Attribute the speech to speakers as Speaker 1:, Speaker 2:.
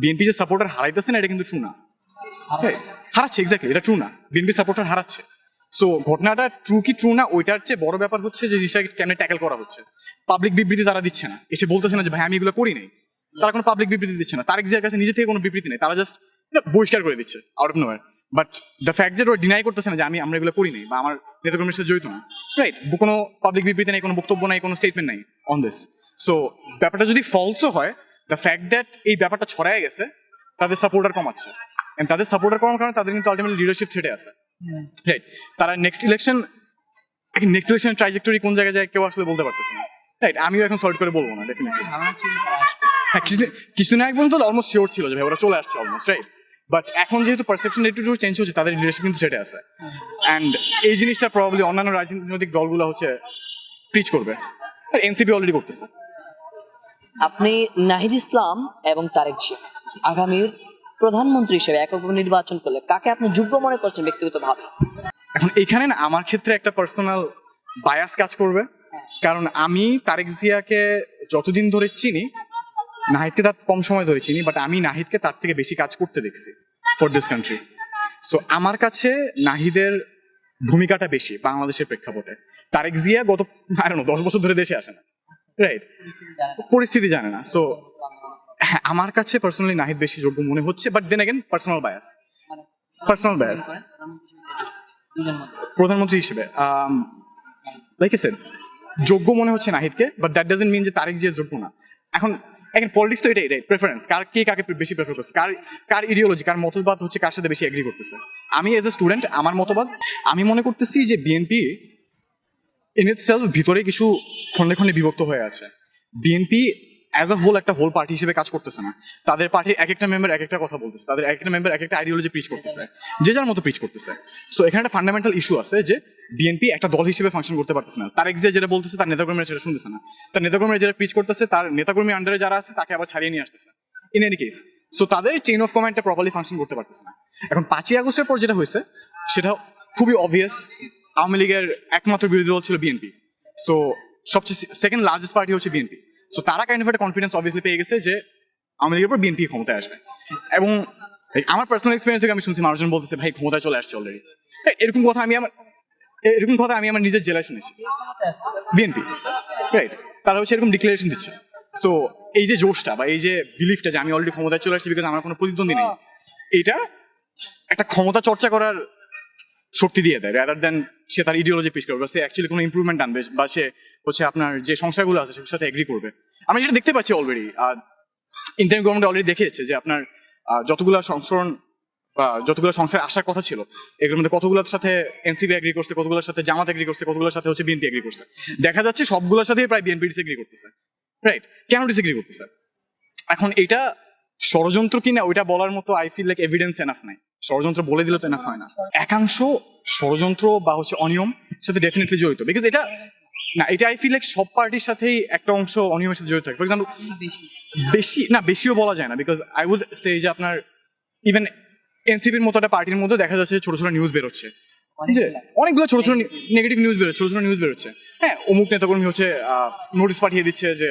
Speaker 1: BNP যে supporter হারাইতেছে না এটা কিন্তু ট্রু না। হারাচ্ছে। এক্স্যাক্টলি এটা ট্রু না। বিএনপি সাপোর্টার হারাচ্ছে। সো ঘটনাটা ট্রু কি ট্রু না ওইটার চেয়ে বড় ব্যাপার হচ্ছে যে জিনিসটাকে কেমনে ট্যাকেল করা হচ্ছে। পাবলিক বিবৃতি তারা দিচ্ছে না। এসে বলতেছে না যে ভাই আমি এগুলো করি নাই। তারা কোনো পাবলিক বিবৃতি দিচ্ছে না। তারেক জিয়ার কাছে নিজে থেকে কোনো বিবৃতি নেই। তারা জাস্ট বহিষ্কার করে দিচ্ছে out of nowhere but the fact যে ওরা ডিনাই করতেছে না যে আমি আমরা এগুলো করি নাই বা আমার নেতাকর্মীর সাথে জড়িত না। রাইট কোনো পাবলিক বিবৃতি নেই কোনো বক্তব্য নাই কোনো স্টেটমেন্ট নাই অন দিস সো ব্যাপারটা যদি ফলসও হয় দ্য ফ্যাক্ট দ্যাট এই ব্যাপারটা ছড়ায় গেছে তাদের সাপোর্টার কমাচ্ছে। তাদের সাপোর্টার কমার কারণে তাদের কিন্তু আলটিমেটলি লিডারশিপ ছেটে আছে। রাইট তারা next election next election trajectory কোন জায়গায় যায় কেউ আসলে বলতে পারতেছে না। রাইট আমিও এখন সল্ট করে বলব না ডেফিনেটলি হ্যাঁ কিছুদিন কিছুদিন আগে পর্যন্ত অলমোস্ট শিওর ছিল যে ভাই ওরা চলে আসছে অলমোস্ট রাইট বাট এখন যেহেতু পারসেপশন একটু চেঞ্জ হচ্ছে তাদের লিডারশিপ কিন্তু সেটে আছে। অ্যান্ড এই জিনিসটা প্রবাবলি অন্যান্য রাজনৈতিক দলগুলো হচ্ছে প্রিচ করবে। আর এনসিপি অলরেডি করতেছে।
Speaker 2: আপনি নাহিদ ইসলাম এবং তারেক জিয়া আগামীর প্রধানমন্ত্রী হিসেবে একক নির্বাচন করলে কাকে আপনি যোগ্য মনে করছেন ব্যক্তিগতভাবে?
Speaker 1: এখন এখানে না আমার ক্ষেত্রে একটা পার্সোনাল বায়াস কাজ করবে। কারণ আমি তারেক জিয়াকে যতদিন ধরে চিনি নাহিদকে তার কম সময় ধরে চিনি বাট আমি নাহিদকে তার থেকে বেশি কাজ করতে দেখছি ফর দিস কান্ট্রি সো আমার কাছে নাহিদের ভূমিকাটা বেশি বাংলাদেশের প্রেক্ষাপটে। তারেক জিয়া গত আরে দশ বছর ধরে দেশে আসে না। রাইট পরিস্থিতি জানে না। সো হ্যাঁ আমার কাছে পার্সোনালি নাহিদ বেশি যোগ্য মনে হচ্ছে but then again personal bias personal bias প্রধানমন্ত্রী হিসেবে লাইক এ সেড যোগ্য মনে হচ্ছে নাহিদকে বাট দ্যাট ডাজেন্ট মিন যে তারেক যে যোগ্য না। এখন এখন পলিটিক্স তো এটাই প্রেফারেন্স কার কে কাকে বেশি প্রেফার করছে? কার কার ইডিওলজি কার মতবাদ হচ্ছে কার সাথে বেশি এগ্রি করতেছে? আমি এজ এ স্টুডেন্ট আমার মতবাদ আমি মনে করতেছি যে বিএনপি ইট সেলফ ভিতরে কিছু খন্ডে খন্ডে বিভক্ত হয়ে আছে। বিএনপি অ্যাজ আ হোল একটা হোল পার্টি হিসেবে কাজ করতেছে না। তাদের পার্টির এক একটা মেম্বার এক একটা কথা বলতেছে। তাদের এক একটা মেম্বার এক একটা আইডিওলজি প্রিচ করতেছে। যে যার মতো প্রিচ করতেছে। সো এখানে একটা ফান্ডামেন্টাল ইস্যু আছে যে বিএনপি একটা দল হিসেবে ফাংশন করতে পারতেছে না। তার এক্সে যেটা বলতেছে, তার নেতাকর্মীরা সেটা শুনতেছে না। তার নেতাকর্মীরা যেটা পিচ করতেছে, তার নেতাকর্মী আন্ডারে যারা আছে, তাকে আবার ছাড়িয়ে নিয়ে আসতেছে। ইন এনি কেস সো তাদের চেইন অফ কমান্ডটা প্রপারলি ফাংশন করতে পারতেছে না। এখন পাঁচই আগস্টের পর যেটা হয়েছে, সেটা খুবই অবভিয়াস আওয়ামী লীগের একমাত্র বিরোধী দল ছিল বিএনপি সো সবচেয়ে সেকেন্ড লার্জেস্ট পার্টি হচ্ছে বিএনপি সো তারা কাইন্ড অফ একটা কনফিডেন্স অবভিয়াসলি পেয়ে গেছে যে আওয়ামী লীগের পর বিএনপি ক্ষমতায় আসবে। এবং আমার পার্সোনাল এক্সপিরিয়েন্স থেকে আমি শুনছি, মানুষজন বলতেছে, ভাই, ক্ষমতায় চলে আসছে অলরেডি এরকম কথা আমি আমার এরকম কথা আমি আমার নিজের জেলায় শুনেছি। বিএনপি রাইট তারা হচ্ছে এরকম ডিক্লারেশন দিচ্ছে। সো এই যে জোশটা বা এই যে বিলিফটা যে আমি অলরেডি ক্ষমতায় চলে আসছি বিকজ আমার কোনো প্রতিদ্বন্দ্বী নেই, এটা একটা ক্ষমতা চর্চা করার শক্তি দিয়ে দেয় রাদার দেন সে তার ইডিওলজি পিস করবে, সে অ্যাকচুয়ালি কোনো ইম্প্রুভমেন্ট আনবে, বা সে হচ্ছে আপনার যে সংস্থাগুলো আছে সেগুলোর সাথে এগ্রি করবে। আমি যেটা দেখতে পাচ্ছি অলরেডি আর ইন্টারনেট গভর্নমেন্ট অলরেডি দেখিয়েছে যে আপনার যতগুলো সংস্করণ বা যতগুলো সংস্থার আসার কথা ছিল, এগুলোর মধ্যে কতগুলোর সাথে এনসিপি এগ্রি করছে, কতগুলোর সাথে জামাত এগ্রি করছে, কতগুলোর সাথে হচ্ছে বিএনপি এগ্রি করছে। দেখা যাচ্ছে সবগুলোর সাথে প্রায় বিএনপি ডিসএগ্রি করতেছে রাইট কেন ডিসএগ্রি করতেছে? এখন এটা ষড়যন্ত্র কিনা ওইটা বলার মতো I feel like evidence enough নাই। ষড়যন্ত্র বলে দিলে তো এনাফ হয় না। একাংশ ষড়যন্ত্র বা হচ্ছে অনিয়ম সাথে ডেফিনেটলি জড়িত। বিকজ এটা, না, এটা আই ফিল লাইক সব পার্টির সাথেই একটা অংশ অনিয়মের সাথে জড়িত থাকে। ফর এক্সাম্পল বেশি, না, বেশিও বলা যায় না। বিকজ আই উড সে যে আপনার ইভেন এনসিপির মতো একটা পার্টির মধ্যে দেখা যাচ্ছে ছোট ছোট নিউজ বেরোচ্ছে। যে অনেকগুলো ছোট ছোট নেগেটিভ নিউজ বেরোচ্ছে, ছোট ছোট নিউজ বেরোচ্ছে। হ্যাঁ অমুক নেতাকর্মী হচ্ছে নোটিশ পাঠিয়ে দিচ্ছে যে